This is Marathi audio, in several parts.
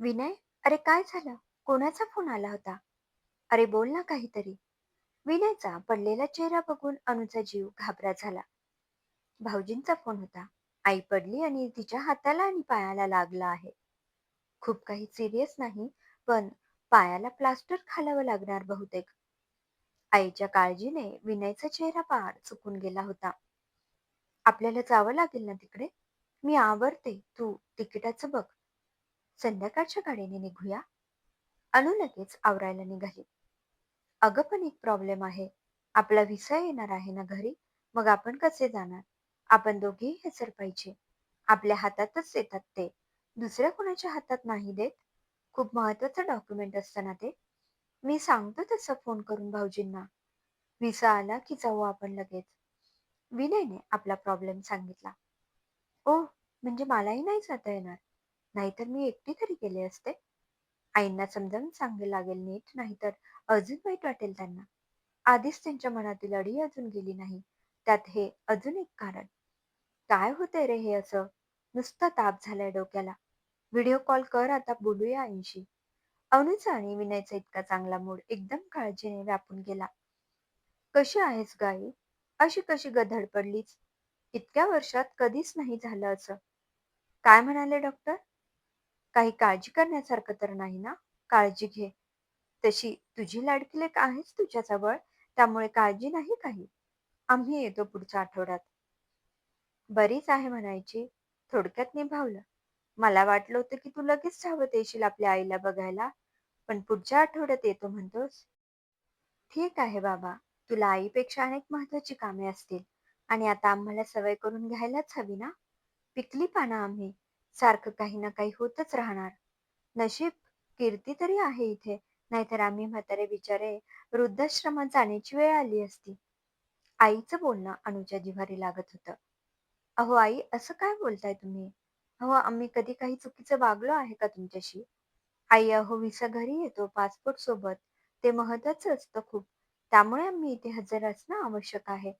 विनय अरे काय झालं? कोणाचा फोन आला होता? अरे बोल ना काहीतरी. विनयचा पडलेला चेहरा बघून अनुचा जीव घाबरा झाला. भाऊजींचा फोन होता. आई पडली आणि तिच्या हाताला आणि पायाला लागला आहे. खूप काही सिरियस नाही पण पायाला प्लास्टर खालावं लागणार बहुतेक. आईच्या काळजीने विनयचा चेहरा पार चुकून गेला होता. आपल्याला जावं लागेल ना तिकडे? मी आवरते. तू तिकिटाचं बघ. संध्याकाळच्या गाडीने निघूया. अनु लगेच आवरायला निघाली. अगं पण एक प्रॉब्लेम आहे. आपला व्हिसा येणार आहे ना घरी? मग आपण कसे जाणार? आपण दोघेही हजर पाहिजे. आपल्या हातातच येतात ते. दुसऱ्या कोणाच्या हातात नाही देत? खूप महत्वाचं डॉक्युमेंट असतं ना ते. मी सांगतो तसं फोन करून भाऊजींना. व्हिसा आला की जाऊ आपण लगेच. विनयने आपला प्रॉब्लेम सांगितला. ओ म्हणजे मलाही नाही जाता येणार. नाहीतर मी एकटी तरी गेले असते. आईंना समजावून सांगे लागेल नीट नाहीतर अजून वाईट वाटेल त्यांना. आधीच त्यांच्या मनातील अडी अजून गेली नाही. त्यात हे अजून एक कारण. काय होतंय रे हे असं? नुसता ताप झालाय डोक्याला. व्हिडिओ कॉल कर आता बोलूया आईशी. अनुचा आणि विनयचा इतका चांगला मूड एकदम काळजीने व्यापून गेला. कशी आहेस गाई अशी कशी गधड पडलीच इतक्या वर्षात कधीच नाही झालं असं. काय म्हणाले डॉक्टर? काही काळजी करण्यासारखं तर नाही ना? काळजी घे. तशी तुझी लाडकी लेक आहेच तुझ्याजवळ त्यामुळे काळजी नाही काही. आम्ही येतो पुढच्या आठवड्यात. बरीच आहे म्हणायची. थोडक्यात निभावलं. मला वाटलं होतं की तू लगेच धावत येशील आपल्या आईला बघायला पण पुढच्या आठवड्यात येतो म्हणतोस. ठीक आहे बाबा. तुला आईपेक्षा अनेक महत्वाची कामे असतील. आणि आता आम्हाला सवय करून घ्यायलाच हवी ना? पिकली पानं आम्ही. सारखं काही ना काही होतच राहणार. नशीब कीर्ती तरी आहे इथे नाहीतर आम्ही म्हातारे बिचारे वृद्धाश्रमात जाण्याची वेळ आली असती. आईचं बोलणं अनुच्या जिव्हारी लागत होतं. अहो आई असं काय बोलताय तुम्ही? अहो आम्ही कधी काही चुकीचं वागलो आहे का तुमच्याशी? आई अहो विसा घरी येतो पासपोर्ट सोबत. ते महत्वाचं असतं खूप. त्यामुळे आम्ही इथे हजर असणं आवश्यक आहे.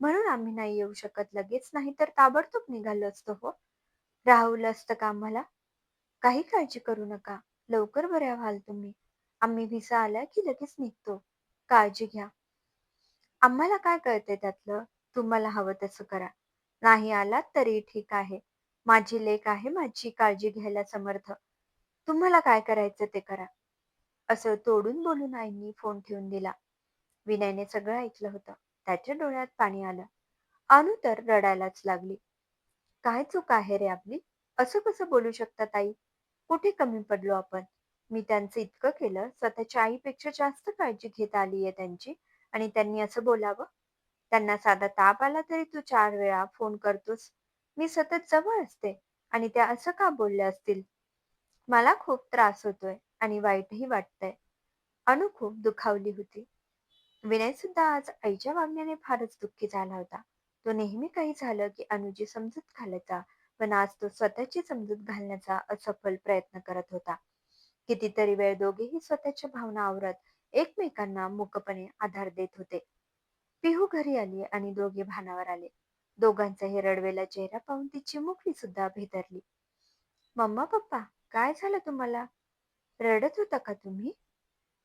म्हणून आम्ही नाही येऊ शकत लगेच नाही तर ताबडतोब निघालो असतो हो. राहुल असतं का आम्हाला? काही काळजी करू नका. लवकर बऱ्या व्हाल तुम्ही. आम्ही व्हिसा आला की लगेच निघतो. काळजी घ्या. आम्हाला काय कळतंय त्यातलं? तुम्हाला हवं तसं करा. नाही आलात तरी ठीक आहे. माझी लेख आहे माझी काळजी घ्यायला समर्थ. तुम्हाला काय करायचं ते करा. असं तोडून बोलून आईंनी फोन ठेवून दिला. विनयने सगळं ऐकलं होतं. त्याच्या डोळ्यात पाणी आलं. अनु तर रडायलाच लागली. काय चूक आहे रे आपली? असं कसं बोलू शकता ताई? कुठे कमी पडलो आपण? मी त्यांचं इतकं केलं स्वतःच्या आईपेक्षा जास्त काळजी घेत आलीये त्यांची आणि त्यांनी असं बोलावं? त्यांना साधा ताप आला तरी तू चार वेळा फोन करतोस. मी सतत जवळ असते आणि त्या असं का बोलल्या असतील? मला खूप त्रास होतोय आणि वाईटही वाटतंय. अनु खूप दुखावली होती. विनय सुद्धा आज आईच्या वागण्याने फारच दुःखी झाला होता. तो नेहमी काही झालं की अनुजी समजूत घालायचा पण आज तो स्वतःची समजूत घालण्याचा असफल प्रयत्न करत होता. कितीतरी वेळ दोघेही स्वतःच्या भावना आवरत एकमेकांना मुकपणे आधार देत होते. पिहू घरी आली आणि दोघे भानावर आले. दोघांचाही रडवेला चेहरा पाहून ती चिमुकली सुद्धा भेदरली. मम्मा पप्पा काय झालं तुम्हाला? रडत होता का तुम्ही?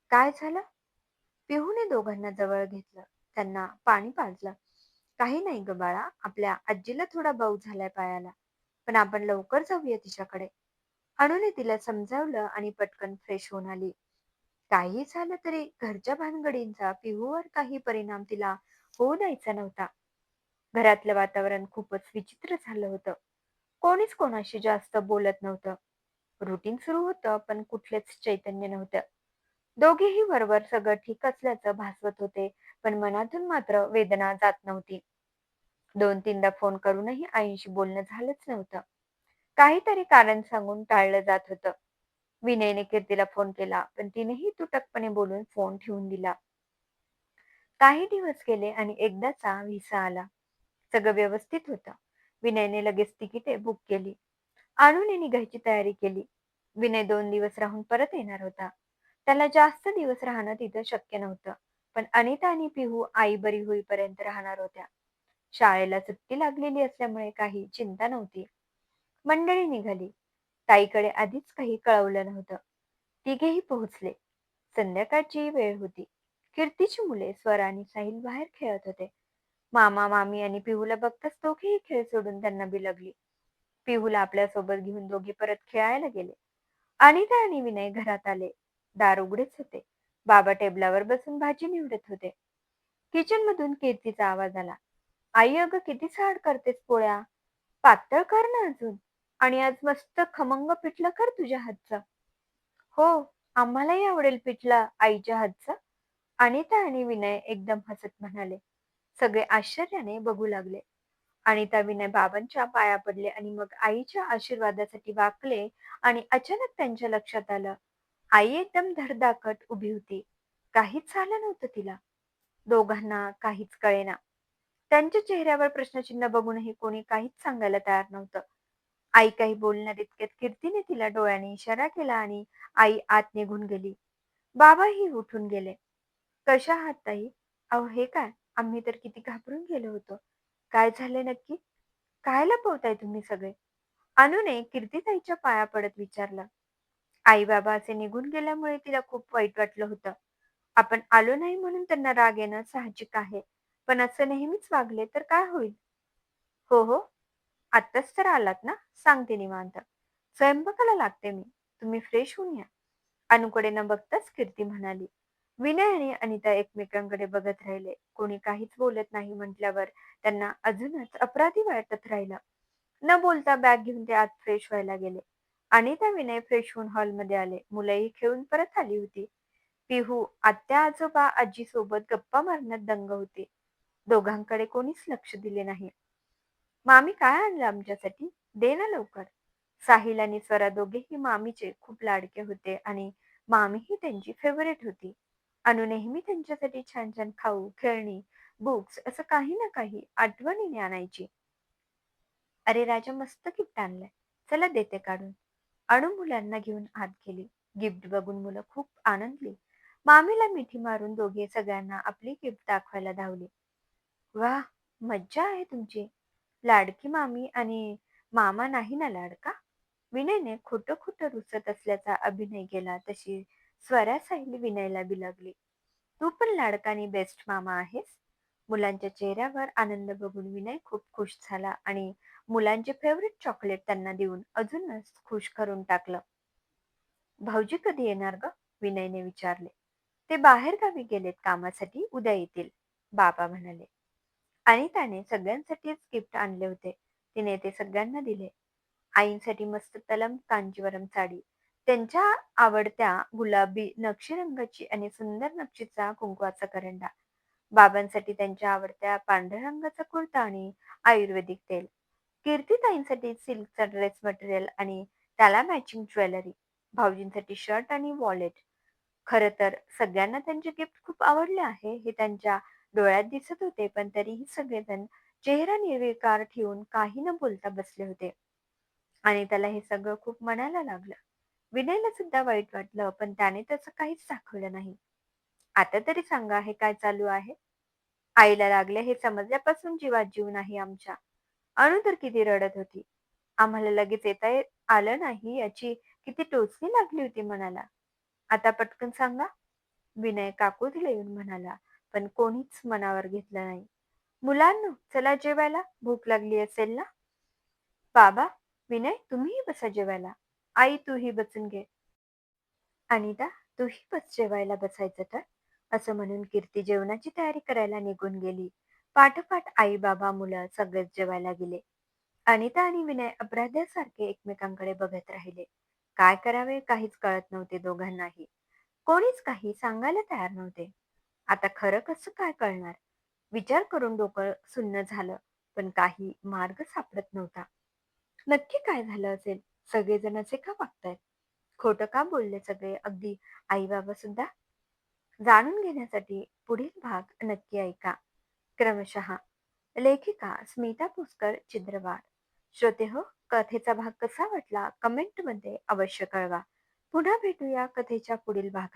काय झालं? पिहूने दोघांना जवळ घेतलं. त्यांना पाणी पाजलं. काही नाही ग बाळा आपल्या आजीला थोडा बाऊ झालाय पायाला. पण आपण लवकर जाऊया तिच्याकडे. अणुने तिला समजावलं आणि पटकन फ्रेश होऊन आली. काही झालं तरी घरच्या भानगडींचा पिहूवर काही परिणाम तिला होऊ द्यायचा नव्हता. घरातलं वातावरण खूपच विचित्र झालं होतं. कोणीच कोणाशी जास्त बोलत नव्हतं. रुटीन सुरू होतं पण कुठलेच चैतन्य नव्हतं. दोघेही वरवर सगळं ठीक असल्याचं भासवत होते पण मनातून मात्र वेदना जात नव्हती. दोन तीनदा फोन करूनही आईंशी बोलणं झालंच नव्हतं. काहीतरी कारण सांगून टाळलं जात होतं. विनयने कीर्तीला फोन केला पण तिनेही तुटकपणे बोलून फोन ठेवून दिला. काही दिवस गेले आणि एकदाचा व्हिसा आला. सगळं व्यवस्थित होतं. विनयने लगेच तिकिटे बुक केली. आणून निघायची तयारी केली. विनय दोन दिवस राहून परत येणार होता. त्याला जास्त दिवस राहणं तिथं शक्य नव्हतं. पण अनिता आणि पिहू आई बरी होईपर्यंत राहणार होत्या. शाळेला सुट्टी लागलेली असल्यामुळे काही चिंता नव्हती. मंडळी निघाली. ताईकडे आधीच काही कळवलं नव्हतं. तिघेही पोहोचले. संध्याकाळची वेळ होती. कीर्तीची मुले स्वर आणि साहिल बाहेर खेळत होते. मामा मामी आणि पिहूला बघताच दोघेही खेळ सोडून त्यांना बिलगली. पिहूला आपल्यासोबत घेऊन दोघे परत खेळायला गेले. अनिता आणि विनय घरात आले. दार उघडेच होते. बाबा टेबलावर बसून भाजी निवडत होते. किचन मधून कीर्तीचा आवाज आला. आई अगं किती झाड करतेस पोळ्या. पातळ कर ना अजून. आणि आज मस्त खमंग पिठलं कर तुझ्या हातचं. हो आम्हालाही आवडेल पिठलं आईच्या हातचं. अनिता आणि विनय एकदम हसत म्हणाले. सगळे आश्चर्याने बघू लागले. अनिता विनय बाबांच्या पाया पडले आणि मग आईच्या आशीर्वादासाठी वाकले आणि अचानक त्यांच्या लक्षात आलं. आई एकदम धडधाकट उभी होती. काहीच झालं नव्हतं तिला. दोघांना काहीच कळेना. त्यांच्या चेहऱ्यावर प्रश्नचिन्ह बघूनही कोणी काहीच सांगायला तयार नव्हतं. आई काही बोलणार इतक्यात कीर्तीने तिला डोळ्याने इशारा केला आणि आई आत निघून गेली. बाबाही उठून गेले. कशा आहात ताई? अहो हे काय? आम्ही तर किती घाबरून गेलो होतो. काय झाले नक्की? काय लपवताय तुम्ही सगळे? अनुने कीर्तीताईच्या पाया पडत विचारलं. आई बाबा असे निघून गेल्यामुळे तिला खूप वाईट वाटलं होतं. आपण आलो नाही म्हणून त्यांना राग येणं साहजिक आहे. पण असं नेहमीच वागले तर काय होईल? हो हो. आत्ताच तर आलात ना? सांगते निवांत. स्वयंपाकाला लागते मी. तुम्ही फ्रेश होऊन या. अनुकडे न बघताच कीर्ती म्हणाली. विनय आणि अनिता एकमेकांकडे बघत राहिले. कोणी काहीच बोलत नाही म्हटल्यावर त्यांना अजूनच अपराधी वाटत राहिलं. न बोलता बॅग घेऊन ते आत फ्रेश व्हायला गेले. अनिता विनय फ्रेश होऊन हॉलमध्ये आले. मुलंही खेळून परत आली होती. पिहू आत्या आजोबा आजी सोबत गप्पा मारण्यात दंग होती. दोघांकडे कोणीच लक्ष दिले नाही. मामी काय आणलं आमच्यासाठी? दे ना लवकर. साहिल आणि स्वरा दोघेही मामीचे खूप लाडके होते आणि मामीही त्यांची फेवरेट होती. अनु नेहमी त्यांच्यासाठी छान छान खाऊ खेळणी बुक्स असं काही ना काही आठवणीने आणायची. अरे राजा मस्त गिफ्ट आणलंय. चला देते काढून. अणू मुलांना घेऊन आत गेली. गिफ्ट बघून मुलं खूप आनंदली. मामीला मिठी मारून दोघे सगळ्यांना आपली गिफ्ट दाखवायला धावली. वा मज्जा आहे तुमची. लाडकी मामी आणि मामा नाही ना लाडका? विनयने खोटं खोटं रुसत असल्याचा अभिनय केला तशी स्वरा साहिली विनयला बिलगली तू पण लाडकानी बेस्ट मामा आहेस? मुलांच्या चेहऱ्यावर आनंद बघून विनय खूप खुश झाला आणि मुलांचे फेवरेट चॉकलेट त्यांना देऊन अजूनच खुश करून टाकलं. भाऊजी कधी येणार ग? विनयने विचारले. ते बाहेर गावी गेलेत कामासाठी उद्या येतील बाबा म्हणाले. आणि त्याने सगळ्यांसाठीच गिफ्ट आणले होते. तिने ते सगळ्यांना दिले. आईंसाठी मस्त तलम कांजीवरम साडी. त्यांच्या आवडत्या गुलाबी नक्षी रंगाची आणि सुंदर नक्षीचा कुंकवाचा करंडा. बाबांसाठी त्यांच्या आवडत्या पांढऱ्या रंगाचा कुर्ता आणि आयुर्वेदिक तेल. कीर्तीताईंसाठी सिल्कचा ड्रेस मटेरियल आणि त्याला मॅचिंग ज्वेलरी. भाऊजींसाठी शर्ट आणि वॉलेट. खर तर सगळ्यांना त्यांचे गिफ्ट खूप आवडले आहे हे त्यांच्या डोळ्यात दिसत होते पण तरीही सगळेजण चेहरा निर्विकार ठेवून काही न बोलता बसले होते. आणि त्याला हे सगळं खूप मनाला लागलं. विनयला सुद्धा वाईट वाटलं पण त्याने त्याचं काहीच दाखवलं नाही. आता तरी सांगा हे काय चालू आहे? आईला लागले हे समजल्यापासून जीवात जीव नाही आमच्या. अणू तर किती रडत होती. आम्हाला लगेच येता आलं नाही याची किती टोचणी लागली होती मनाला आता पटकन सांगा. विनय काकुतीला येऊन म्हणाला पण कोणीच मनावर घेतलं नाही. मुलांनो चला जेवायला. भूक लागली असेल ना? बाबा विनय तुम्हीही बसा जेवायला. आई तूही बसून घे. अनिता तूही बस जेवायला बसायचं तर? असं म्हणून कीर्ती जेवणाची तयारी करायला निघून गेली. पाठोपाठ आई बाबा मुलं सगळेच जेवायला गेले. अनिता आणि विनय अपराध्यासारखे एकमेकांकडे बघत राहिले. काय करावे काहीच कळत नव्हते दोघांनाही. कोणीच काही सांगायला तयार नव्हते. आता खरं कसं काय कळणार? विचार करून डोकं सुन्न झालं पण काही मार्ग सापडत नव्हता. नक्की काय झालं असेल? सगळेजण असे का वागतायत? खोटं का बोलले सगळे? अगदी आई बाबा सुद्धा? जाणून घेण्यासाठी पुढील भाग नक्की ऐका. क्रमशः लेखिका स्मिता पुस्कर चिद्रवाड श्रोते हो कथेचा भाग कसा वाटला? कमेंटमध्ये अवश्य कळवा. पुन्हा भेटूया कथेच्या पुढील भागात.